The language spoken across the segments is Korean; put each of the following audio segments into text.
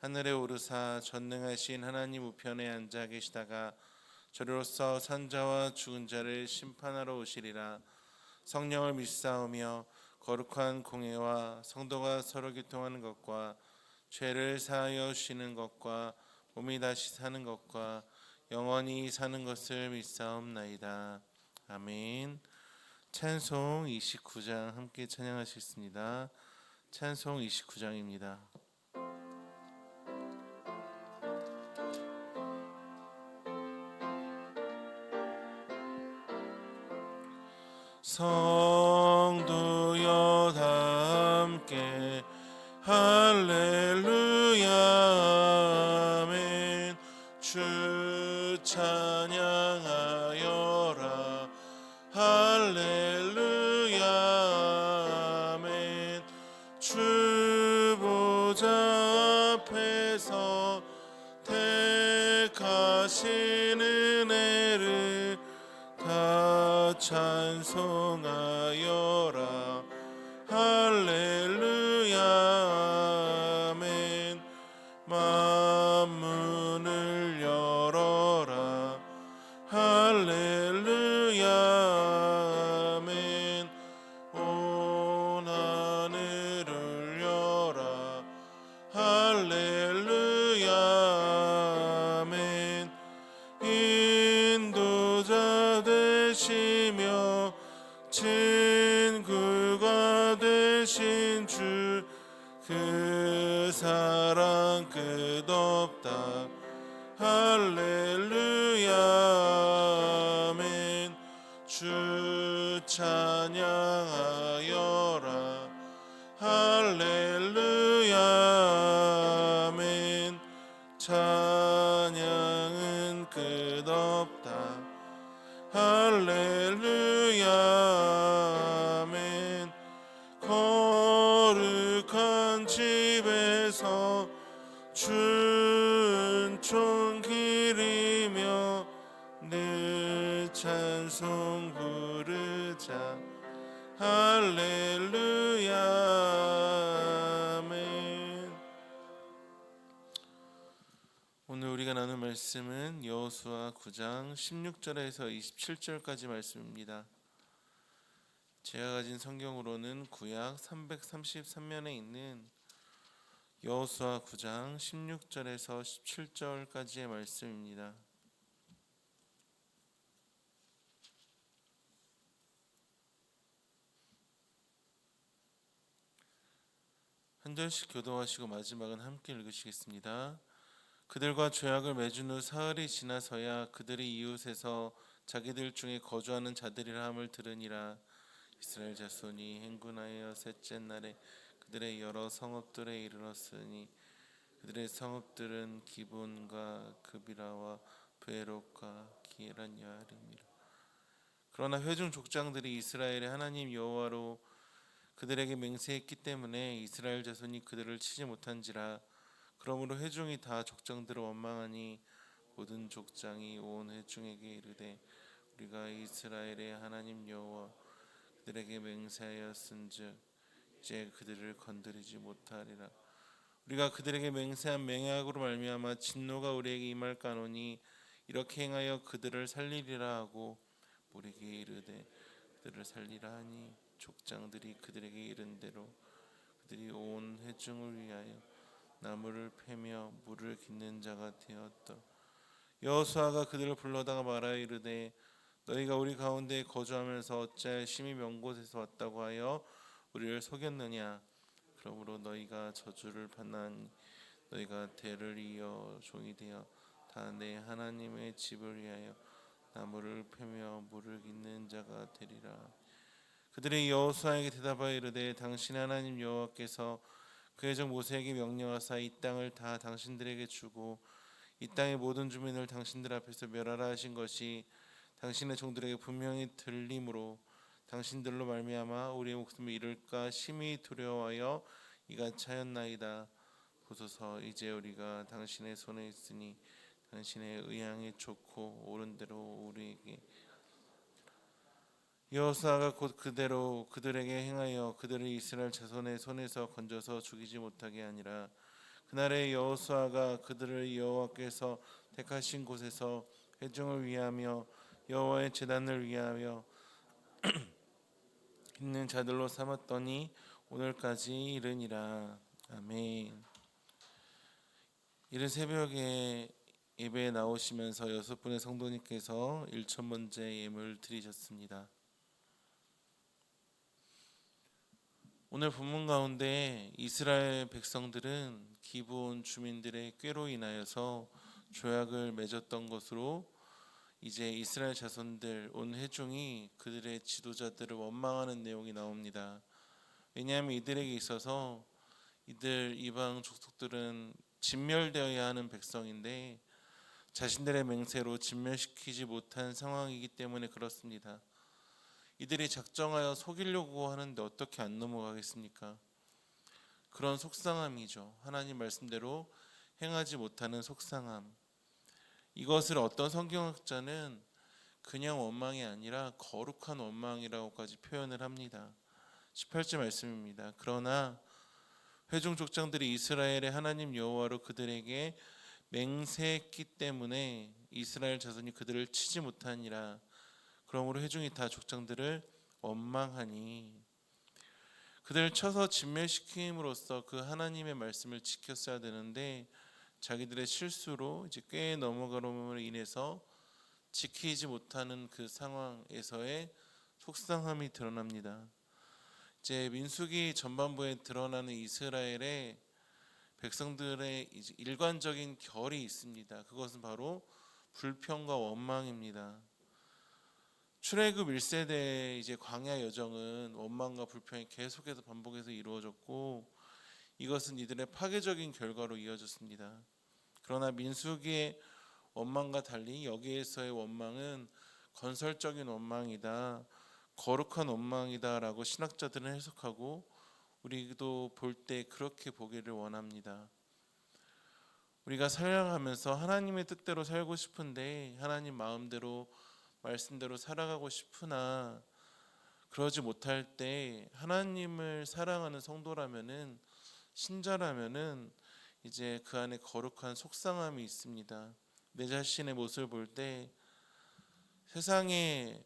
하늘에 오르사 전능하신 하나님 우편에 앉아 계시다가 저리로서 산자와 죽은 자를 심판하러 오시리라. 성령을 믿사오며 거룩한 공예와 성도가 서로 교통하는 것과 죄를 사하여 쉬는 것과 몸이 다시 사는 것과 영원히 사는 것을 믿사옵나이다. 아멘. 찬송 29장 함께 찬양하시겠습니다. 찬송 29장입니다 성도여 다 함께. 할렐루야. 아멘. 주 찬양하여라. 할렐루야. 아멘. 주 보좌 앞에서 은혜를 다 찬송하 없다. 할렐루야. 아멘. 주 찬양하 오늘 우리가 나눌 말씀은 여호수아 9장 16절에서 27절까지 말씀입니다. 제가 가진 성경으로는 구약 333면에 있는 여호수아 9장 16절에서 17절까지의 말씀입니다. 한 절씩 교도하시고 마지막은 함께 읽으시겠습니다. 그들과 죄악을 맺은 후 사흘이 지나서야 그들이 이웃에서 자기들 중에 거주하는 자들이라 함을 들으니라. 이스라엘 자손이 행군하여 셋째 날에 그들의 여러 성읍들에 이르렀으니 그들의 성읍들은 기본과 그비라와 베롯과 기에란 야림이라. 그러나 회중 족장들이 이스라엘의 하나님 여호와로 그들에게 맹세했기 때문에 이스라엘 자손이 그들을 치지 못한지라 그러므로 회중이 다 족장들을 원망하니 모든 족장이 온 회중에게 이르되 우리가 이스라엘의 하나님 여호와 그들에게 맹세하였은즉 이제 그들을 건드리지 못하리라. 우리가 그들에게 맹세한 맹약으로 말미암아 진노가 우리에게 임할 까노니 이렇게 행하여 그들을 살리리라 하고 우리에게 이르되 그들을 살리라 하니 족장들이 그들에게 이른 대로 그들이 온 회중을 위하여 나무를 패며 물을 깃는 자가 되었더 여호수아가 그들을 불러다가 말하여 이르되 너희가 우리 가운데 거주하면서 어찌 심히 먼 곳에서 왔다고 하여 우리를 속였느냐? 그러므로 너희가 저주를 받나니 너희가 대를 이어 종이 되어 다 내 하나님의 집을 위하여 나무를 패며 물을 깃는 자가 되리라. 그들이 여호수아에게 대답하여 이르되 당신 하나님 여호와께서 그의 종 모세에게 명령하사 이 땅을 다 당신들에게 주고 이 땅의 모든 주민을 당신들 앞에서 멸하라 하신 것이 당신의 종들에게 분명히 들림으로 당신들로 말미암아 우리의 목숨을 잃을까 심히 두려워하여 이가 차였나이다. 보소서 이제 우리가 당신의 손에 있으니 당신의 의향이 좋고 옳은 대로 우리에게 여호수아가 곧 그대로 그들에게 행하여 그들을 이스라엘 자손의 손에서 건져서 죽이지 못하게 하니라 그날에 여호수아가 그들을 여호와께서 택하신 곳에서 회중을 위하며 여호와의 제단을 위하여 있는 자들로 삼았더니 오늘까지 이르니라 아멘. 이른 새벽에 예배에 나오시면서 여섯 분의 성도님께서 일천 번째 예물 드리셨습니다. 오늘 본문 가운데 이스라엘 백성들은 기브온 주민들의 꾀로 인하여서 조약을 맺었던 것으로 이제 이스라엘 자손들 온 회중이 그들의 지도자들을 원망하는 내용이 나옵니다. 왜냐하면 이들에게 있어서 이들 이방 족속들은 진멸되어야 하는 백성인데 자신들의 맹세로 진멸시키지 못한 상황이기 때문에 그렇습니다. 이들이 작정하여 속이려고 하는데 어떻게 안 넘어가겠습니까? 그런 속상함이죠. 하나님 말씀대로 행하지 못하는 속상함. 이것을 어떤 성경학자는 그냥 원망이 아니라 거룩한 원망이라고까지 표현을 합니다. 18절 말씀입니다. 그러나 회중 족장들이 이스라엘의 하나님 여호와로 그들에게 맹세했기 때문에 이스라엘 자손이 그들을 치지 못하니라. 그러므로 회중이 다 족장들을 원망하니 그들을 쳐서 진멸시킴으로써 그 하나님의 말씀을 지켰어야 되는데 자기들의 실수로 이제 꽤 넘어가므로 인해서 지키지 못하는 그 상황에서의 속상함이 드러납니다. 이제 민수기 전반부에 드러나는 이스라엘의 백성들의 일관적인 결이 있습니다. 그것은 바로 불평과 원망입니다. 출애굽 1세대 이제 광야 여정은 원망과 불평이 계속해서 반복해서 이루어졌고 이것은 이들의 파괴적인 결과로 이어졌습니다. 그러나 민수기의 원망과 달리 여기에서의 원망은 건설적인 원망이다. 거룩한 원망이다라고 신학자들은 해석하고 우리도 볼 때 그렇게 보기를 원합니다. 우리가 살아가면서 하나님의 뜻대로 살고 싶은데 하나님 마음대로 말씀대로 살아가고 싶으나 그러지 못할 때 하나님을 사랑하는 성도라면은 신자라면은 이제 그 안에 거룩한 속상함이 있습니다. 내 자신의 모습을 볼 때 세상에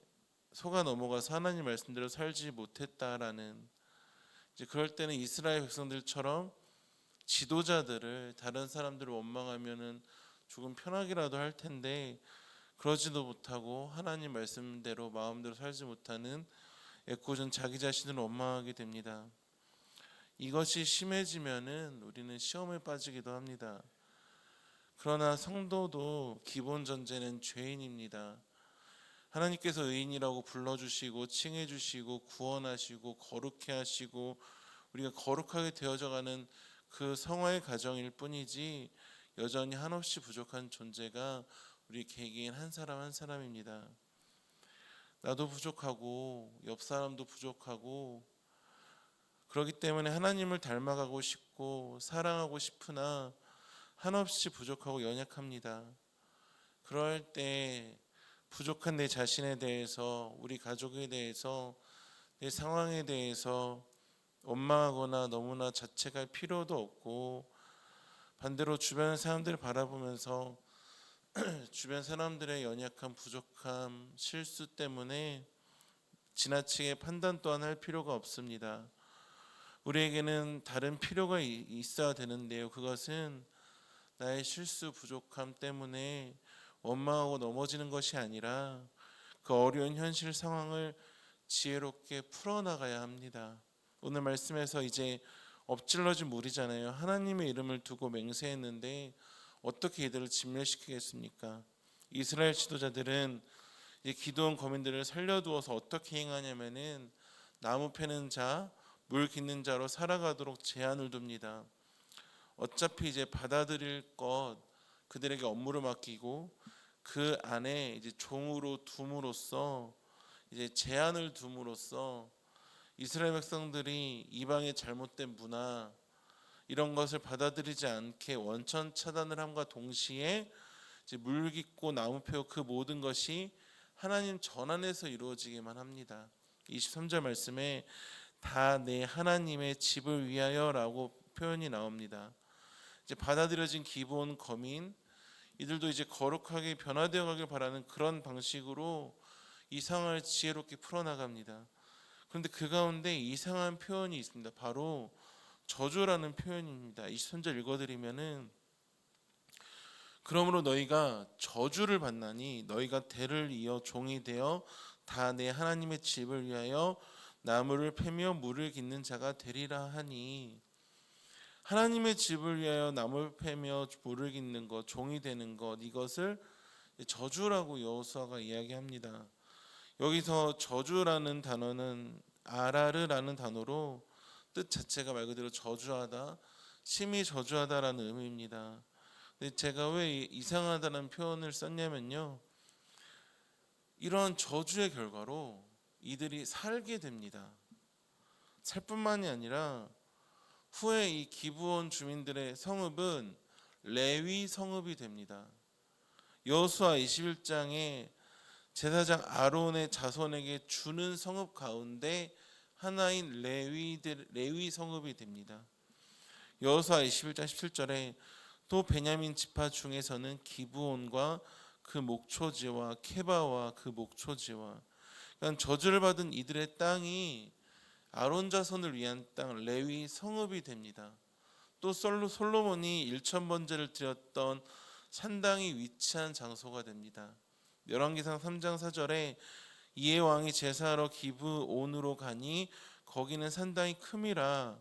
속아 넘어가서 하나님 말씀대로 살지 못했다라는 이제 그럴 때는 이스라엘 백성들처럼 지도자들을 다른 사람들을 원망하면은 조금 편하기라도 할 텐데 그러지도 못하고 하나님 말씀대로 마음대로 살지 못하는 애꿎은 자기 자신을 원망하게 됩니다. 이것이 심해지면은 우리는 시험에 빠지기도 합니다. 그러나 성도도 기본 전제는 죄인입니다. 하나님께서 의인이라고 불러주시고 칭해주시고 구원하시고 거룩해 하시고 우리가 거룩하게 되어져가는 그 성화의 가정일 뿐이지 여전히 한없이 부족한 존재가 우리 개개인 한 사람 한 사람입니다. 나도 부족하고 옆 사람도 부족하고 그렇기 때문에 하나님을 닮아가고 싶고 사랑하고 싶으나 한없이 부족하고 연약합니다. 그럴 때 부족한 내 자신에 대해서 우리 가족에 대해서 내 상황에 대해서 원망하거나 너무나 자책할 필요도 없고 반대로 주변 사람들을 바라보면서 주변 사람들의 연약함, 부족함, 실수 때문에 지나치게 판단 또한 할 필요가 없습니다. 우리에게는 다른 필요가 이- 있어야 되는데요. 그것은 나의 실수, 부족함 때문에 원망하고 넘어지는 것이 아니라 그 어려운 현실 상황을 지혜롭게 풀어나가야 합니다. 오늘 말씀에서 이제 엎질러진 물이잖아요. 하나님의 이름을 두고 맹세했는데 어떻게 이들을 진멸시키겠습니까? 이스라엘 지도자들은 이 기도원 거민들을 살려두어서 어떻게 행하냐면은 나무 패는 자, 물 깃는 자로 살아가도록 제한을 둡니다. 어차피 이제 받아들일 것 그들에게 업무를 맡기고 그 안에 이제 종으로 둠으로써 이제 제한을 둠으로써 이스라엘 백성들이 이방의 잘못된 문화 이런 것을 받아들이지 않게 원천 차단을 함과 동시에 물 깊고 나무 패고 그 모든 것이 하나님 전 안에서 이루어지게만 합니다. 23절 말씀에 다 내 하나님의 집을 위하여라고 표현이 나옵니다. 이제 받아들여진 기본 거민 이들도 이제 거룩하게 변화되어 가길 바라는 그런 방식으로 이 상황을 지혜롭게 풀어나갑니다. 그런데 그 가운데 이상한 표현이 있습니다. 바로 저주라는 표현입니다. 23절 읽어드리면은 그러므로 너희가 저주를 받나니 너희가 대를 이어 종이 되어 다 내 하나님의 집을 위하여 나무를 패며 물을 깃는 자가 되리라 하니 하나님의 집을 위하여 나무를 패며 물을 깃는 것 종이 되는 것 이것을 저주라고 여호수아가 이야기합니다. 여기서 저주라는 단어는 아라르라는 단어로 뜻 자체가 말 그대로 저주하다, 심히 저주하다라는 의미입니다. 근데 제가 왜 이- 이상하다는 표현을 썼냐면요. 이런 저주의 결과로 이들이 살게 됩니다. 살 뿐만이 아니라 후에 이 기브온 주민들의 성읍은 레위 성읍이 됩니다. 여호수아 21장에 제사장 아론의 자손에게 주는 성읍 가운데 하나인 레위들 레위 성읍이 됩니다. 여호수아 21장 17절에 또 베냐민 지파 중에서는 기브온과 그 목초지와 케바와 그 목초지와 그러니까 저주를 받은 이들의 땅이 아론 자손을 위한 땅 레위 성읍이 됩니다. 또 솔로 솔로몬이 1천 번제를 드렸던 산당이 위치한 장소가 됩니다. 열왕기상 3장 4절에 이에 왕이 제사하러 기브온으로 가니 거기는 산당이 큼이라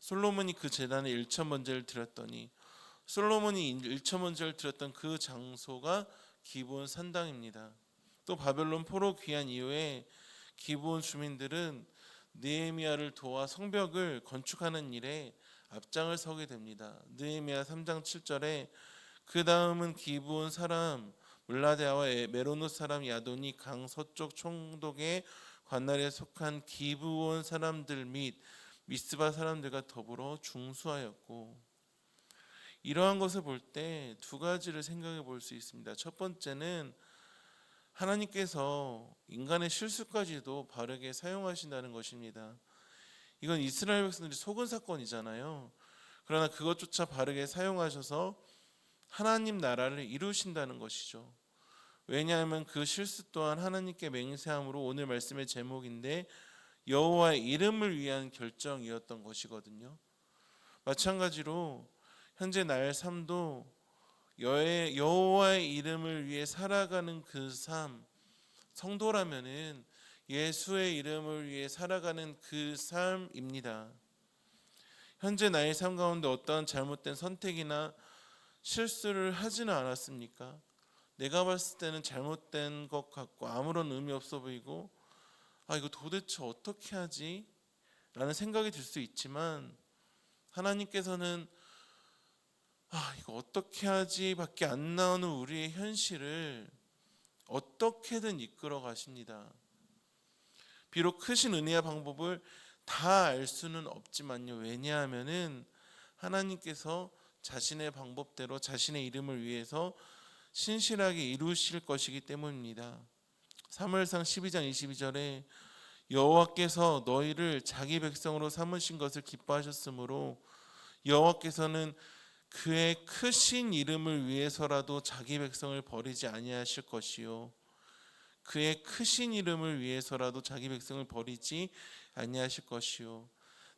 솔로몬이 그 제단에 1천 번제를 드렸더니 솔로몬이 1천 번제를 드렸던 그 장소가 기브온 산당입니다. 또 바벨론 포로 귀한 이후에 기브온 주민들은 느헤미야를 도와 성벽을 건축하는 일에 앞장을 서게 됩니다. 느헤미야 3장 7절에 그 다음은 기브온 사람 물라데아와 에- 메로노 사람 야돈이 강 서쪽 총독의 관할에 속한 기브온 사람들 및 미스바 사람들과 더불어 중수하였고 이러한 것을 볼 때 두 가지를 생각해 볼 수 있습니다. 첫 번째는 하나님께서 인간의 실수까지도 바르게 사용하신다는 것입니다. 이건 이스라엘 백성들이 속은 사건이잖아요. 그러나 그것조차 바르게 사용하셔서 하나님 나라를 이루신다는 것이죠. 왜냐하면 그 실수 또한 하나님께 맹세함으로 오늘 말씀의 제목인데 여호와의 이름을 위한 결정이었던 것이거든요. 마찬가지로 현재 나의 삶도 여의- 여호와의 이름을 위해 살아가는 그 삶, 성도라면은 예수의 이름을 위해 살아가는 그 삶입니다. 현재 나의 삶 가운데 어떠한 잘못된 선택이나 실수를 하지는 않았습니까? 내가 봤을 때는 잘못된 것 같고 아무런 의미 없어 보이고 아 이거 도대체 어떻게 하지? 라는 생각이 들 수 있지만 하나님께서는 아 이거 어떻게 하지밖에 안 나오는 우리의 현실을 어떻게든 이끌어 가십니다. 비록 크신 은혜와 방법을 다 알 수는 없지만요. 왜냐하면은 하나님께서 자신의 방법대로 자신의 이름을 위해서 신실하게 이루실 것이기 때문입니다. 사무엘상 12장 22절에 여호와께서 너희를 자기 백성으로 삼으신 것을 기뻐하셨으므로 여호와께서는 그의 크신 이름을 위해서라도 자기 백성을 버리지 아니하실 것이요 그의 크신 이름을 위해서라도 자기 백성을 버리지 아니하실 것이요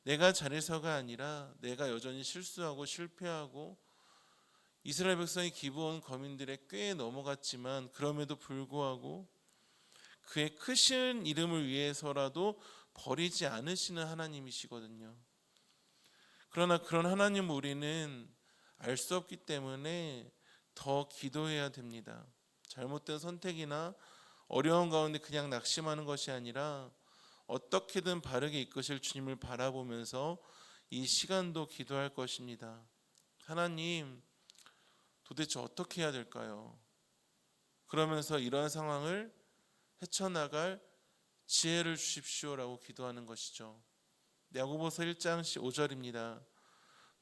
내가 잘해서가 아니라 내가 여전히 실수하고 실패하고 이스라엘 백성이 기부온 거민들의 꽤 넘어갔지만 그럼에도 불구하고 그의 크신 이름을 위해서라도 버리지 않으시는 하나님이시거든요. 그러나 그런 하나님 우리는 알 수 없기 때문에 더 기도해야 됩니다. 잘못된 선택이나 어려운 가운데 그냥 낙심하는 것이 아니라 어떻게든 바르게 이끄실 주님을 바라보면서 이 시간도 기도할 것입니다. 하나님 도대체 어떻게 해야 될까요? 그러면서 이러한 상황을 헤쳐나갈 지혜를 주십시오라고 기도하는 것이죠. 야고보서 1장 5절입니다.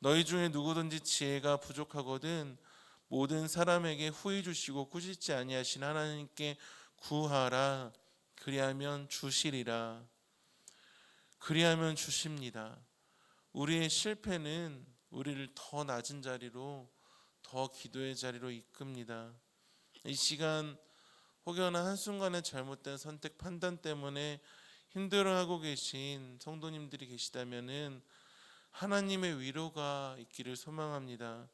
너희 중에 누구든지 지혜가 부족하거든 모든 사람에게 후히 주시고 꾸짖지 아니하신 하나님께 구하라 그리하면 주시리라 그리하면 주십니다. 우리의 실패는 우리를 더 낮은 자리로 더 기도의 자리로 이끕니다. 이 시간 혹여나 한순간의 잘못된 선택 판단 때문에 힘들어하고 계신 성도님들이 계시다면은 하나님의 위로가 있기를 소망합니다.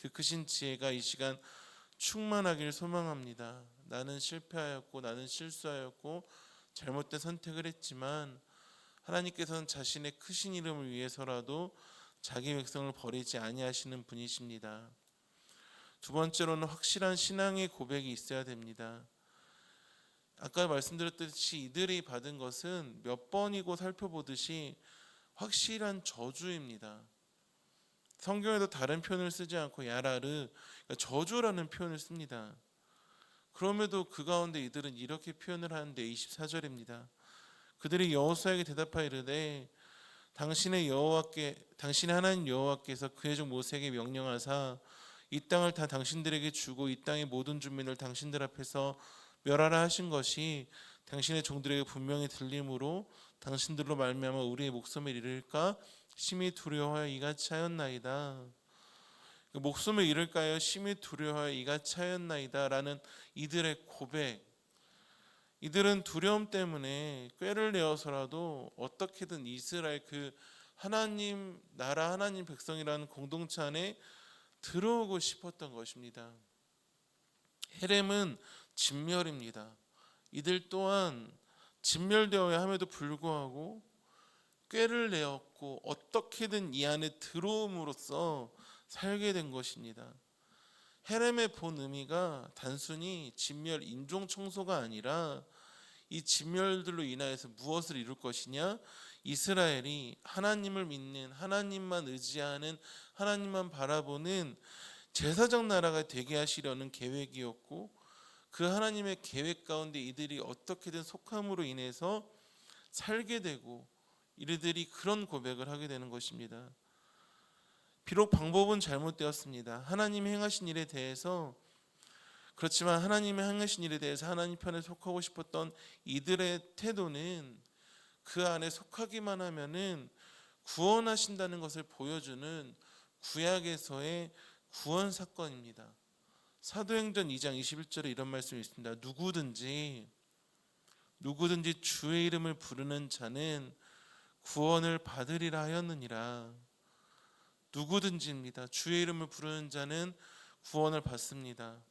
그 크신 지혜가 이 시간 충만하기를 소망합니다. 나는 실패하였고 나는 실수하였고 잘못된 선택을 했지만 하나님께서는 자신의 크신 이름을 위해서라도 자기 백성을 버리지 아니하시는 분이십니다. 두 번째로는 확실한 신앙의 고백이 있어야 됩니다. 아까 말씀드렸듯이 이들이 받은 것은 몇 번이고 살펴보듯이 확실한 저주입니다. 성경에도 다른 표현을 쓰지 않고 야라르 그러니까 저주라는 표현을 씁니다. 그럼에도 그 가운데 이들은 이렇게 표현을 하는데 24절입니다. 그들이 여호수아에게 대답하여 이르되 당신의 여호와께 당신의 하나님 여호와께서 그의 종 모세에게 명령하사 이 땅을 다 당신들에게 주고 이 땅의 모든 주민을 당신들 앞에서 멸하라 하신 것이 당신의 종들에게 분명히 들림으로 당신들로 말미암아 우리의 목숨을 잃을까 심히 두려워하여 이같이 하였나이다. 그 목숨을 잃을까요? 심히 두려워하여 이같이 하였나이다라는 이들의 고백. 이들은 두려움 때문에 꾀를 내어서라도 어떻게든 이스라엘 그 하나님 나라 하나님 백성이라는 공동체 안에 들어오고 싶었던 것입니다. 헤렘은 진멸입니다. 이들 또한 진멸되어야 함에도 불구하고 꾀를 내었고 어떻게든 이 안에 들어옴으로써 살게 된 것입니다. 헤렘의 본 의미가 단순히 진멸 인종 청소가 아니라 이 진멸들로 인하여서 무엇을 이룰 것이냐? 이스라엘이 하나님을 믿는 하나님만 의지하는 하나님만 바라보는 제사적 나라가 되게 하시려는 계획이었고 그 하나님의 계획 가운데 이들이 어떻게든 속함으로 인해서 살게 되고 이들이 그런 고백을 하게 되는 것입니다. 비록 방법은 잘못되었습니다. 하나님 행하신 일에 대해서 그렇지만 하나님의 행하신 일에 대해서 하나님 편에 속하고 싶었던 이들의 태도는 그 안에 속하기만 하면은 구원하신다는 것을 보여주는 구약에서의 구원 사건입니다. 사도행전 2장 21절에 이런 말씀이 있습니다. 누구든지 누구든지 주의 이름을 부르는 자는 구원을 받으리라 하였느니라. 누구든지입니다. 주의 이름을 부르는 자는 구원을 받습니다.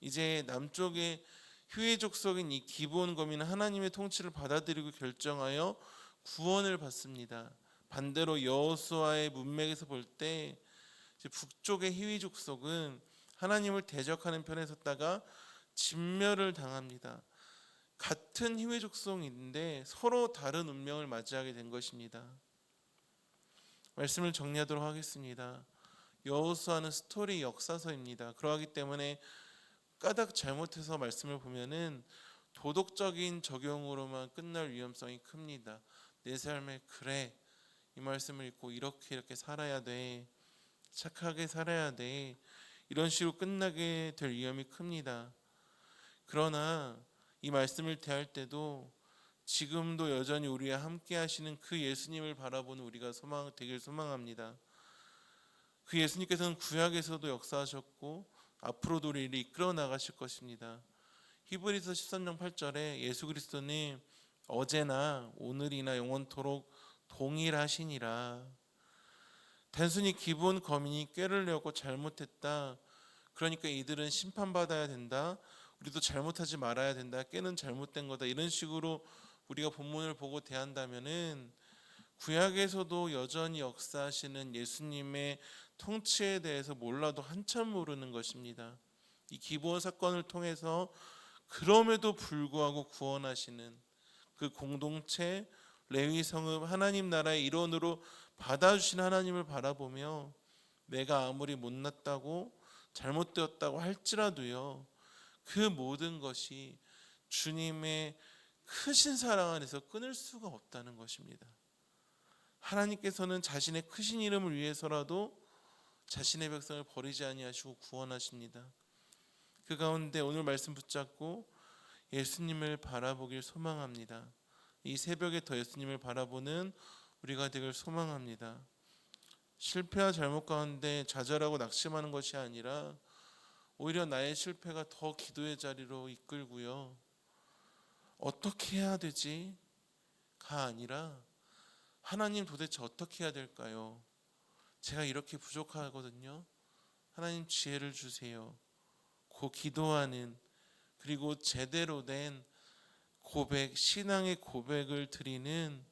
이제 남쪽의 휴의족속인 이 기본 거민은 하나님의 통치를 받아들이고 결정하여 구원을 받습니다. 반대로 여호수아의 문맥에서 볼 때 북쪽의 희위족속은 하나님을 대적하는 편에 섰다가 진멸을 당합니다. 같은 희위족속인데 서로 다른 운명을 맞이하게 된 것입니다. 말씀을 정리하도록 하겠습니다. 여호수아는 스토리 역사서입니다. 그러하기 때문에 까닥 잘못해서 말씀을 보면은 도덕적인 적용으로만 끝날 위험성이 큽니다. 내 삶에 그래 이 말씀을 읽고 이렇게 이렇게 살아야 돼 착하게 살아야 돼 이런 식으로 끝나게 될 위험이 큽니다. 그러나 이 말씀을 대할 때도 지금도 여전히 우리와 함께 하시는 그 예수님을 바라보는 우리가 소망 되길 소망합니다. 그 예수님께서는 구약에서도 역사하셨고 앞으로도 우리를 이끌어 나가실 것입니다. 히브리서 13장 8절에 예수 그리스도는 어제나 오늘이나 영원토록 동일하시니라. 단순히 기본 거민이 꾀를 내었고 잘못했다. 그러니까 이들은 심판받아야 된다. 우리도 잘못하지 말아야 된다. 꾀는 잘못된 거다. 이런 식으로 우리가 본문을 보고 대한다면은 구약에서도 여전히 역사하시는 예수님의 통치에 대해서 몰라도 한참 모르는 것입니다. 이 기본 사건을 통해서 그럼에도 불구하고 구원하시는 그 공동체 레위 성읍 하나님 나라의 일원으로 받아주신 하나님을 바라보며 내가 아무리 못났다고 잘못되었다고 할지라도요. 그 모든 것이 주님의 크신 사랑 안에서 끊을 수가 없다는 것입니다. 하나님께서는 자신의 크신 이름을 위해서라도 자신의 백성을 버리지 아니하시고 구원하십니다. 그 가운데 오늘 말씀 붙잡고 예수님을 바라보길 소망합니다. 이 새벽에 더 예수님을 바라보는 우리가 되길 소망합니다. 실패와 잘못 가운데 좌절하고 낙심하는 것이 아니라 오히려 나의 실패가 더 기도의 자리로 이끌고요. 어떻게 해야 되지? 가 아니라 하나님 도대체 어떻게 해야 될까요? 제가 이렇게 부족하거든요. 하나님 지혜를 주세요. 고 기도하는 그리고 제대로 된 고백, 신앙의 고백을 드리는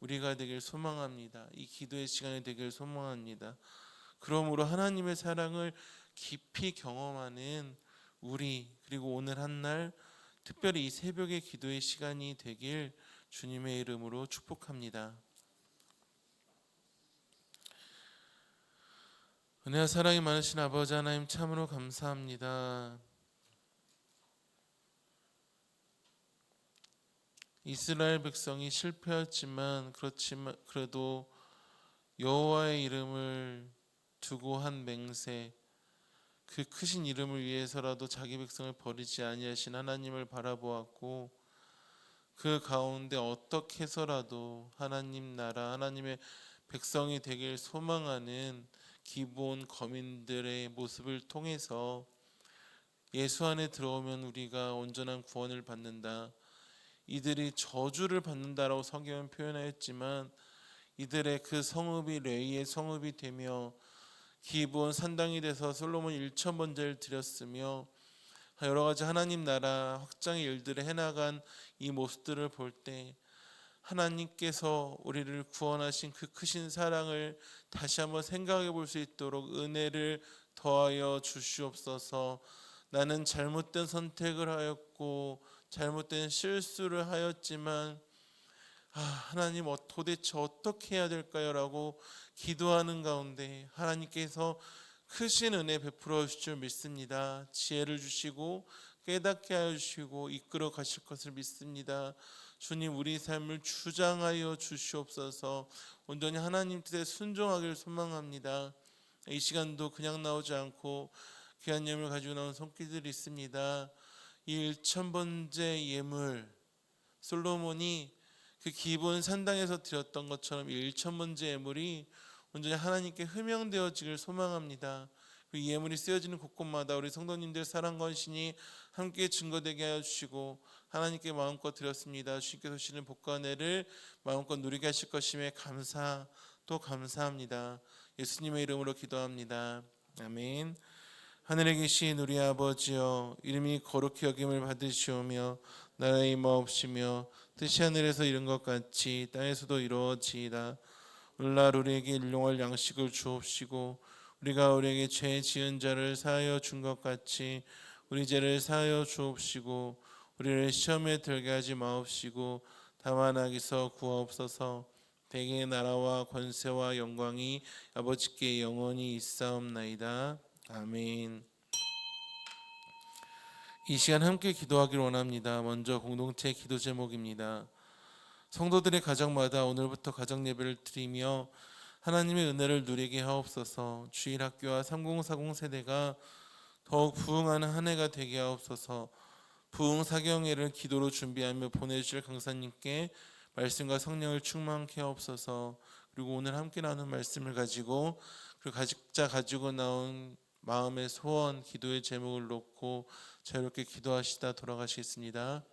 우리가 되길 소망합니다. 이 기도의 시간이 되길 소망합니다. 그러므로 하나님의 사랑을 깊이 경험하는 우리 그리고 오늘 한 날 특별히 이 새벽의 기도의 시간이 되길 주님의 이름으로 축복합니다. 은혜와 사랑이 많으신 아버지 하나님 참으로 감사합니다. 이스라엘 백성이 실패했지만 그렇지만 그래도 여호와의 이름을 두고 한 맹세 그 크신 이름을 위해서라도 자기 백성을 버리지 아니하신 하나님을 바라보았고 그 가운데 어떻게 해서라도 하나님 나라 하나님의 백성이 되길 소망하는 기본 거민들의 모습을 통해서 예수 안에 들어오면 우리가 온전한 구원을 받는다. 이들이 저주를 받는다라고 성경은 표현하였지만 이들의 그 성읍이 레이의 성읍이 되며 기본 산당이 돼서 솔로몬 1천 번제를 드렸으며 여러 가지 하나님 나라 확장의 일들을 해나간 이 모습들을 볼 때 하나님께서 우리를 구원하신 그 크신 사랑을 다시 한번 생각해 볼 수 있도록 은혜를 더하여 주시옵소서. 나는 잘못된 선택을 하였고 잘못된 실수를 하였지만 아, 하나님 어, 도대체 어떻게 해야 될까요라고 기도하는 가운데 하나님께서 크신 은혜 베풀어 주실 줄 믿습니다. 지혜를 주시고 깨닫게 하여 주시고 이끌어 가실 것을 믿습니다. 주님 우리 삶을 주장하여 주시옵소서. 온전히 하나님 뜻에 순종하기를 소망합니다. 이 시간도 그냥 나오지 않고 귀한 예물 가지고 나온 손길들이 있습니다. 이 1천번째 예물 솔로몬이 그 기본 산당에서 드렸던 것처럼 이 1천번째 예물이 온전히 하나님께 흠명되어지길 소망합니다. 그 예물이 쓰여지는 곳곳마다 우리 성도님들 사랑과 신이 함께 증거되게 하여 주시고 하나님께 마음껏 드렸습니다. 주님께서 주시는 복과 은혜를 마음껏 누리게 하실 것임에 감사 또 감사합니다. 예수님의 이름으로 기도합니다. 아멘. 하늘에 계신 우리 아버지여 이름이 거룩히 여김을 받으시오며 나라의 임하옵시며 뜻이 하늘에서 이룬 것 같이 땅에서도 이루어지이다. 오늘날 우리에게 일용할 양식을 주옵시고 우리가 우리에게 죄 지은 자를 사하여 준 것 같이 우리 죄를 사하여 주옵시고 우리를 시험에 들게 하지 마옵시고 다만 악에서 구하옵소서. 대개의 나라와 권세와 영광이 아버지께 영원히 있사옵나이다. 아멘. 이 시간 함께 기도하기를 원합니다. 먼저 공동체 기도 제목입니다. 성도들의 가정마다 오늘부터 가정 예배를 드리며 하나님의 은혜를 누리게 하옵소서. 주일 학교와 3040 세대가 더욱 부흥하는 한 해가 되게 하옵소서. 부흥 사경회를 기도로 준비하며 보내주실 강사님께 말씀과 성령을 충만케 하옵소서. 그리고 오늘 함께 나눈 말씀을 가지고 그리고 각자 가지고 나온 마음의 소원 기도의 제목을 놓고 자유롭게 기도하시다 돌아가시겠습니다